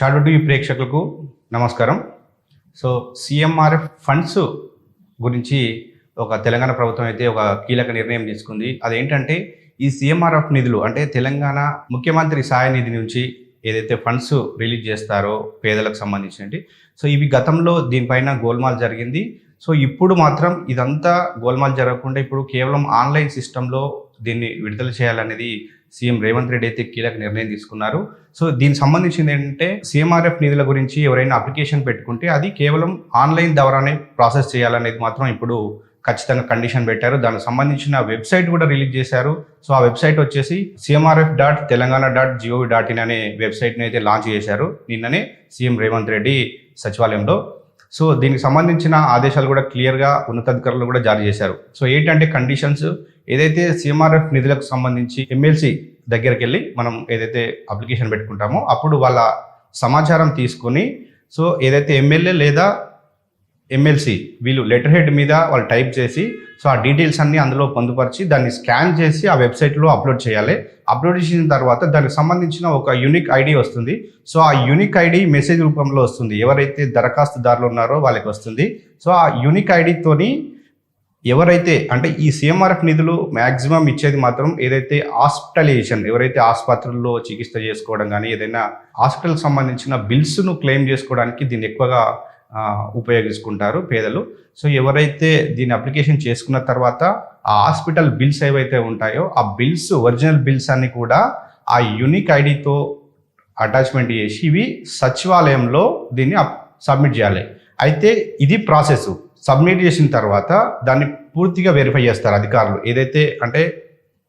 Shadow TV ప్రేక్షకులకు నమస్కారం. So CMRF funds గురించి ఒక తెలంగాణ ప్రభుత్వం అయితే ఒక కీలక నిర్ణయం తీసుకుంది. అదేంటంటే ఈ సిఎంఆర్ఎఫ్ నిధులు అంటే తెలంగాణ ముఖ్యమంత్రి సహాయ నిధి నుంచి ఏదైతే ఫండ్స్ రిలీజ్ చేస్తారో పేదలకు సంబంధించినవి. సో ఇవి గతంలో దీనిపైన గోల్మాల్ జరిగింది. సో ఇప్పుడు మాత్రం ఇదంతా గోల్మాల్ జరగకుండా ఇప్పుడు కేవలం ఆన్లైన్ సిస్టంలో దీన్ని విడుదల చేయాలనేది సీఎం రేవంత్ రెడ్డి అయితే కీలక నిర్ణయం తీసుకున్నారు. సో దీనికి సంబంధించింది ఏంటంటే సిఎంఆర్ఎఫ్ నిధుల గురించి ఎవరైనా అప్లికేషన్ పెట్టుకుంటే అది కేవలం ఆన్లైన్ ద్వారానే ప్రాసెస్ చేయాలనేది మాత్రం ఇప్పుడు ఖచ్చితంగా కండిషన్ పెట్టారు. దానికి సంబంధించిన వెబ్సైట్ కూడా రిలీజ్ చేశారు. సో ఆ వెబ్సైట్ వచ్చేసి CMRF dot Telangana dot GOV dot in అనే వెబ్సైట్ని అయితే లాంచ్ చేశారు నిన్ననే సీఎం రేవంత్ రెడ్డి సచివాలయంలో. సో దీనికి సంబంధించిన ఆదేశాలు కూడా క్లియర్గా ఉన్నతాధికారులు కూడా జారీ చేశారు. సో ఏంటంటే కండిషన్స్ ఏదైతే సిఎంఆర్ఎఫ్ నిధులకు సంబంధించి ఎమ్మెల్సీ దగ్గరికి వెళ్ళి మనం ఏదైతే అప్లికేషన్ పెట్టుకుంటామో అప్పుడు వాళ్ళ సమాచారం తీసుకొని సో ఏదైతే ఎమ్మెల్యే లేదా ఎమ్మెల్సీ వీళ్ళు లెటర్ హెడ్ మీద వాళ్ళు టైప్ చేసి సో ఆ డీటెయిల్స్ అన్ని అందులో పొందుపరిచి దాన్ని స్కాన్ చేసి ఆ వెబ్సైట్లో అప్లోడ్ చేయాలి. అప్లోడ్ చేసిన తర్వాత దానికి సంబంధించిన ఒక యూనిక్ ఐడి వస్తుంది. సో ఆ యూనిక్ ఐడి మెసేజ్ రూపంలో వస్తుంది. ఎవరైతే దరఖాస్తుదారులు ఉన్నారో వాళ్ళకి వస్తుంది. సో ఆ యూనిక్ ఐడితోని ఎవరైతే అంటే ఈ సిఎంఆర్ఎఫ్ నిధులు మ్యాక్సిమం ఇచ్చేది మాత్రం ఏదైతే హాస్పిటలైజేషన్ ఎవరైతే ఆసుపత్రుల్లో చికిత్స చేసుకోవడం కానీ ఏదైనా హాస్పిటల్కి సంబంధించిన బిల్స్ను క్లెయిమ్ చేసుకోవడానికి దీన్ని ఎక్కువగా ఉపయోగించుకుంటారు పేదలు. సో ఎవరైతే దీని అప్లికేషన్ చేసుకున్న తర్వాత ఆ హాస్పిటల్ బిల్స్ ఏవైతే ఉంటాయో ఆ బిల్స్ ఒరిజినల్ బిల్స్ అన్ని కూడా ఆ యూనిక్ ఐడితో అటాచ్మెంట్ చేసి ఇవి సచివాలయంలో దీన్ని సబ్మిట్ చేయాలి. అయితే ఇది ప్రాసెస్. సబ్మిట్ చేసిన తర్వాత దాన్ని పూర్తిగా వెరిఫై చేస్తారు అధికారులు. ఏదైతే అంటే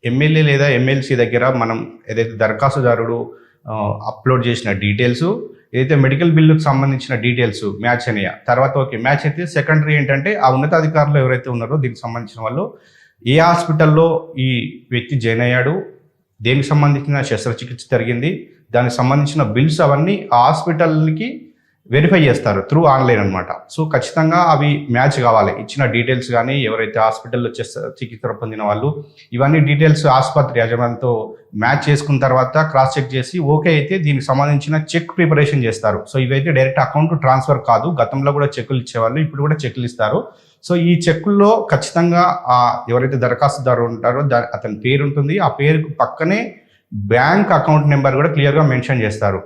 ఎమ్మెల్యే లేదా ఎమ్మెల్సీ దగ్గర మనం ఏదైతే దరఖాస్తుదారుడు అప్లోడ్ చేసిన డీటెయిల్స్ ఏదైతే మెడికల్ బిల్లుకు సంబంధించిన డీటెయిల్స్ మ్యాచ్ అయినాయ? తర్వాత ఓకే మ్యాచ్ అయితే సెకండరీ ఏంటంటే ఆ ఉన్నతాధికారులు ఎవరైతే ఉన్నారో దీనికి సంబంధించిన వాళ్ళు ఏ హాస్పిటల్లో ఈ వ్యక్తి జాయిన్ అయ్యాడు దేనికి సంబంధించిన శస్త్రచికిత్స జరిగింది దానికి సంబంధించిన బిల్స్ అవన్నీ ఆ హాస్పిటల్కి వెరిఫై చేస్తారు త్రూ ఆన్లైన్ అనమాట సో ఖచ్చితంగా అవి మ్యాచ్ కావాలి. ఇచ్చిన డీటెయిల్స్ కానీ ఎవరైతే హాస్పిటల్లో చికిత్స పొందిన వాళ్ళు ఇవన్నీ డీటెయిల్స్ ఆసుపత్రి యజమానితో మ్యాచ్ చేసుకున్న తర్వాత క్రాస్ చెక్ చేసి ఓకే అయితే దీనికి సంబంధించిన చెక్ ప్రిపరేషన్ చేస్తారు. సో ఇవైతే డైరెక్ట్ అకౌంట్ ట్రాన్స్ఫర్ కాదు. గతంలో కూడా చెక్కులు ఇచ్చేవాళ్ళు ఇప్పుడు కూడా చెక్కులు ఇస్తారు. సో ఈ చెక్కుల్లో ఖచ్చితంగా ఎవరైతే దరఖాస్తుదారు ఉంటారో అతని పేరు ఉంటుంది ఆ పేరుకు పక్కనే బ్యాంక్ అకౌంట్ నెంబర్ కూడా క్లియర్గా మెన్షన్ చేస్తారు.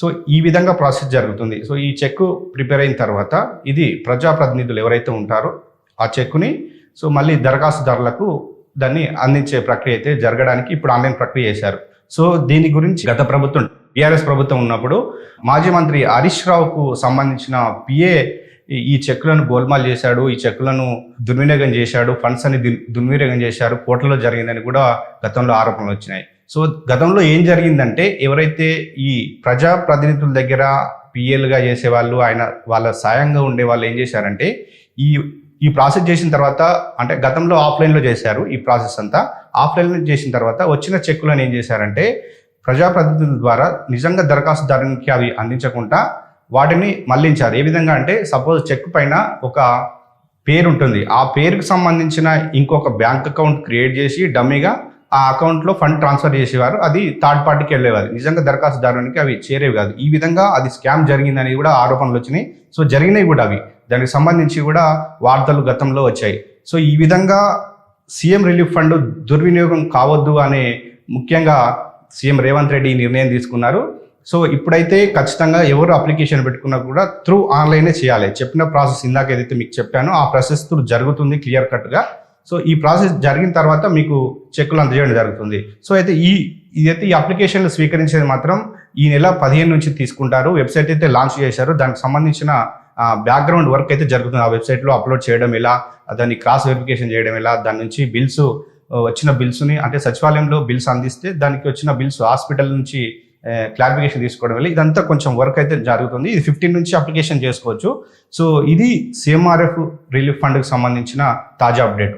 సో ఈ విధంగా ప్రాసెస్ జరుగుతుంది. సో ఈ చెక్ ప్రిపేర్ అయిన తర్వాత ఇది ప్రజాప్రతినిధులు ఎవరైతే ఉంటారో ఆ చెక్కుని సో మళ్ళీ దరఖాస్తుదారులకు దాన్ని అందించే ప్రక్రియ అయితే జరగడానికి ఇప్పుడు ఆన్లైన్ ప్రక్రియ చేశారు. సో దీని గురించి గత ప్రభుత్వం బీఆర్ఎస్ ప్రభుత్వం ఉన్నప్పుడు మాజీ మంత్రి హరీష్ రావుకు సంబంధించిన పిఏ ఈ చెక్కులను గోల్మాల్ చేశాడు ఈ చెక్కులను దుర్వినియోగం చేశాడు ఫండ్స్ అని దుర్వినియోగం చేశారు కోట్లలో జరిగిందని కూడా గతంలో ఆరోపణలు వచ్చినాయి. సో గతంలో ఏం జరిగిందంటే ఎవరైతే ఈ ప్రజా ప్రతినిధుల దగ్గర పిఎల్గా చేసేవాళ్ళు ఆయన వాళ్ళ సాయంగా ఉండే వాళ్ళు ఏం చేశారంటే ఈ ఈ ప్రాసెస్ చేసిన తర్వాత అంటే గతంలో ఆఫ్లైన్లో చేశారు ఈ ప్రాసెస్ అంతా. ఆఫ్లైన్లో చేసిన తర్వాత వచ్చిన చెక్కులను ఏం చేశారంటే ప్రజాప్రతినిధుల ద్వారా నిజంగా దరఖాస్తుదారునికి అవి అందించకుండా వాటిని మళ్ళించారు. ఏ విధంగా అంటే సపోజ్ చెక్ పైన ఒక పేరు ఉంటుంది ఆ పేరుకు సంబంధించిన ఇంకొక బ్యాంక్ అకౌంట్ క్రియేట్ చేసి డమ్మీగా ఆ అకౌంట్లో ఫండ్ ట్రాన్స్ఫర్ చేసేవారు. అది థర్డ్ పార్టీకి వెళ్ళేవారు. నిజంగా దరఖాస్తుదారునికి అవి చేరేవి కాదు. ఈ విధంగా అది స్కామ్ జరిగిందని కూడా ఆరోపణలు వచ్చినాయి. సో జరిగినాయి కూడా అవి. దానికి సంబంధించి కూడా వార్తలు గతంలో వచ్చాయి. సో ఈ విధంగా సీఎం రిలీఫ్ ఫండ్ దుర్వినియోగం కావద్దు అనే ముఖ్యంగా సీఎం రేవంత్ రెడ్డి ఈ నిర్ణయం తీసుకున్నారు. సో ఇప్పుడైతే ఖచ్చితంగా ఎవరు అప్లికేషన్ పెట్టుకున్నా కూడా త్రూ ఆన్లైనే చేయాలి. చెప్పిన ప్రాసెస్ ఇందాక ఏదైతే మీకు చెప్పానో ఆ ప్రాసెస్ త్రూ జరుగుతుంది క్లియర్ కట్గా. సో ఈ ప్రాసెస్ జరిగిన తర్వాత మీకు చెక్కులు అందజేయడం జరుగుతుంది. సో అయితే ఈ ఇదైతే ఈ అప్లికేషన్లు స్వీకరించేది మాత్రం ఈ నెల పదిహేను నుంచి తీసుకుంటారు. వెబ్సైట్ అయితే లాంచ్ చేశారు. దానికి సంబంధించిన బ్యాక్గ్రౌండ్ వర్క్ అయితే జరుగుతుంది. ఆ వెబ్సైట్లో అప్లోడ్ చేయడం ఎలా దాన్ని క్రాస్ వెరిఫికేషన్ చేయడం ఎలా దాని నుంచి బిల్స్ వచ్చిన బిల్స్ని అంటే సచివాలయంలో బిల్స్ అందిస్తే దానికి వచ్చిన బిల్స్ హాస్పిటల్ నుంచి క్లారిఫికేషన్ తీసుకోవడం వల్ల ఇదంతా కొంచెం వర్క్ అయితే జరుగుతుంది. ఇది ఫిఫ్టీన్ నుంచి అప్లికేషన్ చేసుకోవచ్చు. సో ఇది సిఎంఆర్ఎఫ్ రిలీఫ్ ఫండ్కి సంబంధించిన తాజా అప్డేట్